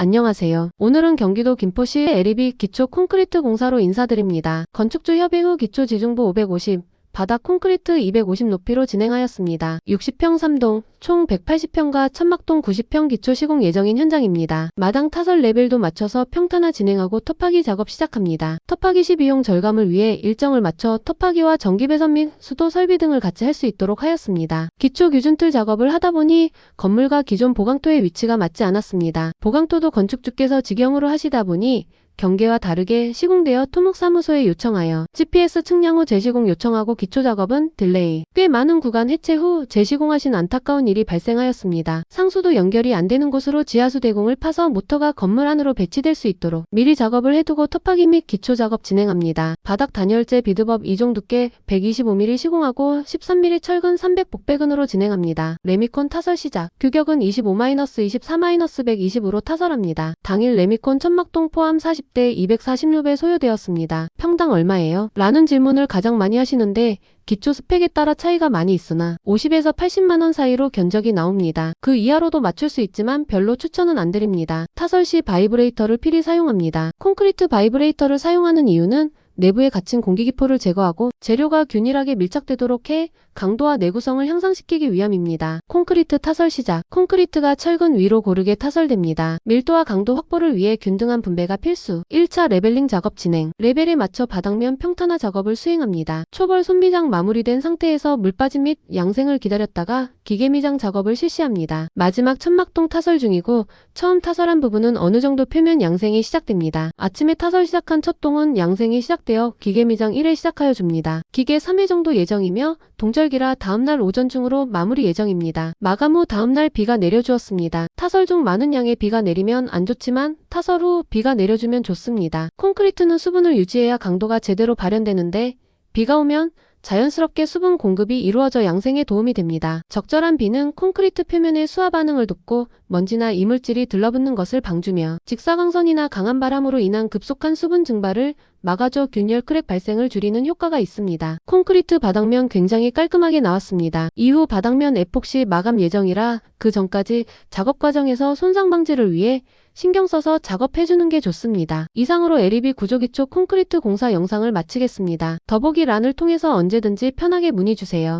안녕하세요. 오늘은 경기도 김포시 에리비 기초 콘크리트 공사로 인사드립니다. 건축주 협의 후 기초 지중부 550, 바닥 콘크리트 250 높이로 진행하였습니다. 60평 3동, 총 180평과 천막동 90평 기초 시공 예정인 현장입니다. 마당 타설 레벨도 맞춰서 평탄화 진행하고 터파기 작업 시작합니다. 터파기 시 비용 절감을 위해 일정을 맞춰 터파기와 전기 배선 및 수도 설비 등을 같이 할 수 있도록 하였습니다. 기초 규준틀 작업을 하다 보니 건물과 기존 보강토의 위치가 맞지 않았습니다. 보강토도 건축주께서 직영으로 하시다 보니 경계와 다르게 시공되어 토목사무소에 요청하여 GPS 측량 후 재시공 요청하고 기초 작업은 딜레이. 꽤 많은 구간 해체 후 재시공하신 안타까운 일이 발생하였습니다. 상수도 연결이 안 되는 곳으로 지하수 대공을 파서 모터가 건물 안으로 배치될 수 있도록 미리 작업을 해두고 터파기 및 기초 작업 진행합니다. 바닥 단열재 비드법 2종 두께 125mm 시공하고 13mm 철근 300 복배근으로 진행합니다. 레미콘 타설 시작. 규격은 25-24-120으로 타설합니다. 당일 레미콘 천막동 포함 40대 246에 소요되었습니다. 평당 얼마예요? 라는 질문을 가장 많이 하시는데 기초 스펙에 따라 차이가 많이 있으나 50에서 80만원 사이로 견적이 나옵니다. 그 이하로도 맞출 수 있지만 별로 추천은 안 드립니다. 타설 시 바이브레이터를 필히 사용합니다. 콘크리트 바이브레이터를 사용하는 이유는 내부에 갇힌 공기기포를 제거하고 재료가 균일하게 밀착되도록 해 강도와 내구성을 향상시키기 위함입니다. 콘크리트 타설 시작. 콘크리트가 철근 위로 고르게 타설됩니다. 밀도와 강도 확보를 위해 균등한 분배가 필수. 1차 레벨링 작업 진행. 레벨에 맞춰 바닥면 평탄화 작업을 수행합니다. 초벌 손미장 마무리된 상태에서 물빠짐 및 양생을 기다렸다가 기계 미장 작업을 실시합니다. 마지막 천막동 타설 중이고 처음 타설한 부분은 어느 정도 표면 양생이 시작됩니다. 아침에 타설 시작한 첫 동은 양생이 시작되어 기계 미장 1회 시작하여 줍니다. 기계 3회 정도 예정이며 동절기라 다음날 오전 중으로 마무리 예정입니다. 마감 후 다음날 비가 내려주었습니다. 타설 중 많은 양의 비가 내리면 안 좋지만 타설 후 비가 내려주면 좋습니다. 콘크리트는 수분을 유지해야 강도가 제대로 발현되는데 비가 오면 자연스럽게 수분 공급이 이루어져 양생에 도움이 됩니다. 적절한 비는 콘크리트 표면의 수화 반응을 돕고 먼지나 이물질이 들러붙는 것을 방주며 직사광선이나 강한 바람으로 인한 급속한 수분 증발을 막아줘 균열 크랙 발생을 줄이는 효과가 있습니다. 콘크리트 바닥면 굉장히 깔끔하게 나왔습니다. 이후 바닥면 에폭시 마감 예정이라 그 전까지 작업 과정에서 손상 방지를 위해 신경 써서 작업해주는 게 좋습니다. 이상으로 에리비 구조기초 콘크리트 공사 영상을 마치겠습니다. 더보기 란을 통해서 언제든지 편하게 문의주세요.